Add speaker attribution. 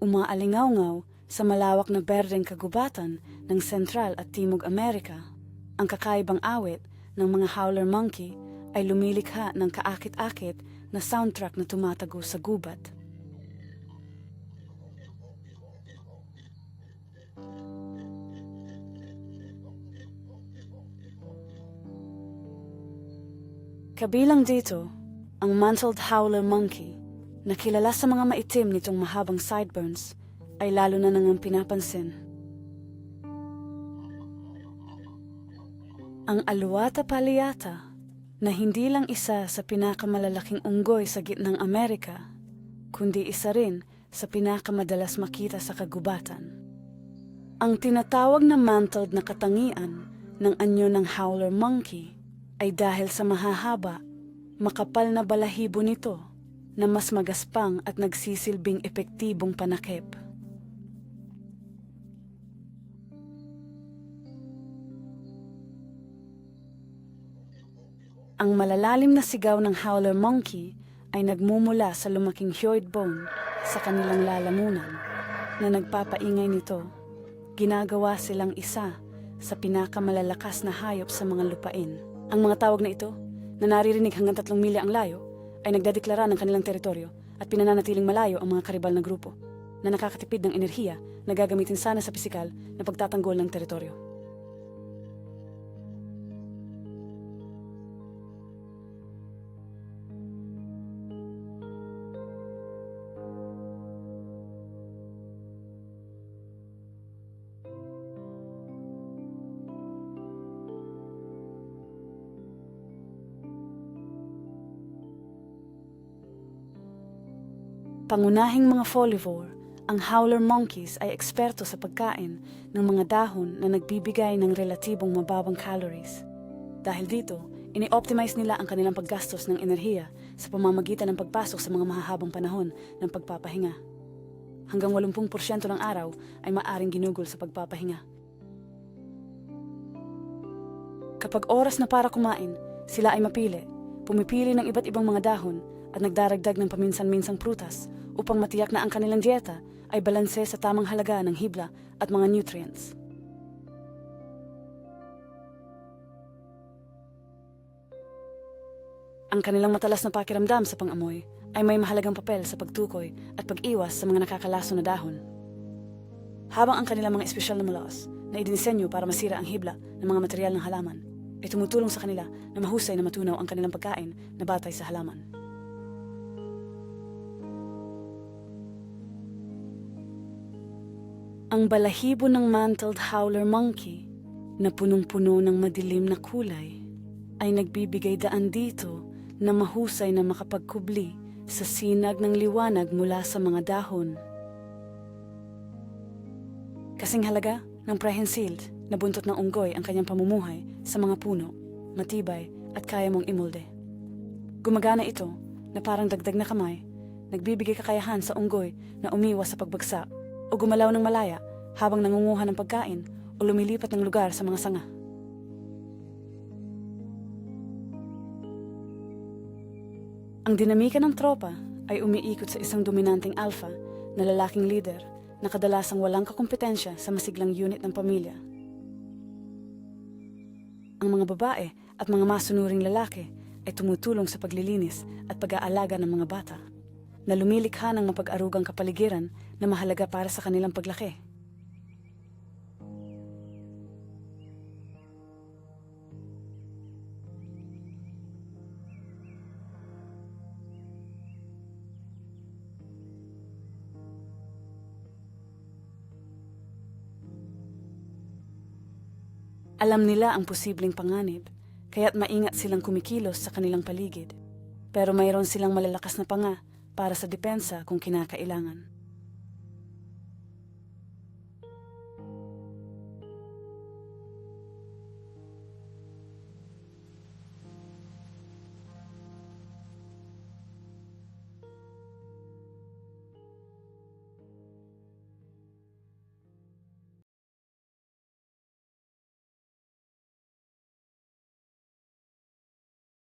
Speaker 1: umaalingaw sa malawak na berdeng kagubatan ng Sentral at Timog Amerika. Ang kakaibang awit ng mga howler monkey ay lumilikha ng kaakit-akit na soundtrack na tumatago sa gubat. Kabilang dito, ang mantled howler monkey na kilala sa mga maitim nitong mahabang sideburns ay lalo na nangang pinapansin. Ang aluata paliata na hindi lang isa sa pinakamalalaking unggoy sa gitnang Amerika, kundi isa rin sa pinakamadalas makita sa kagubatan. Ang tinatawag na mantled na katangian ng anyo ng howler monkey ay dahil sa mahahaba, makapal na balahibo nito na mas magaspang at nagsisilbing epektibong panakip. Ang malalalim na sigaw ng howler monkey ay nagmumula sa lumaking hyoid bone sa kanilang lalamunan na nagpapaingay nito. Ginagawa silang isa sa pinakamalalakas na hayop sa mga lupain. Ang mga tawag na ito, na naririnig hanggang tatlong milya ang layo, ay nagdedeklara ng kanilang teritoryo at pinananatiling malayo ang mga karibal na grupo na nakakatipid ng enerhiya na gagamitin sana sa pisikal na pagtatanggol ng teritoryo. Pangunahing mga folivore, ang howler monkeys ay eksperto sa pagkain ng mga dahon na nagbibigay ng relatibong mababang calories. Dahil dito, ini-optimize nila ang kanilang paggastos ng enerhiya sa pamamagitan ng pagpasok sa mga mahahabang panahon ng pagpapahinga. Hanggang 80% ng araw ay maaring ginugol sa pagpapahinga. Kapag oras na para kumain, sila ay mapili, pumipili ng iba't ibang mga dahon at nagdaragdag ng paminsan-minsang prutas upang matiyak na ang kanilang dieta ay balanse sa tamang halaga ng hibla at mga nutrients. Ang kanilang matalas na pakiramdam sa pangamoy ay may mahalagang papel sa pagtukoy at pag-iwas sa mga nakakalaso na dahon. Habang ang kanilang mga espesyal na mulas na idinisenyo para masira ang hibla ng mga material ng halaman ay tumutulong sa kanila na mahusay na matunaw ang kanilang pagkain na batay sa halaman. Ang balahibo ng mantled howler monkey na punong-puno ng madilim na kulay ay nagbibigay daan dito na mahusay na makapagkubli sa sinag ng liwanag mula sa mga dahon. Kasing halaga ng prehensild na buntot ng unggoy ang kanyang pamumuhay sa mga puno, matibay at kaya mong imulde. Gumagana ito na parang dagdag na kamay, nagbibigay kakayahan sa unggoy na umiwas sa pagbagsak o gumalaw ng malaya habang nangunguha ng pagkain o lumilipat ng lugar sa mga sanga. Ang dinamika ng tropa ay umiikot sa isang dominanteng alpha na lalaking leader na kadalasang walang kakumpetensya sa masiglang unit ng pamilya. Ang mga babae at mga masunuring lalaki ay tumutulong sa paglilinis at pag-aalaga ng mga bata na lumilikha ng mapag-arugang kapaligiran na mahalaga para sa kanilang paglaki. Alam nila ang posibleng panganib, kaya't maingat silang kumikilos sa kanilang paligid. Pero mayroon silang malalakas na panga para sa depensa kung kinakailangan.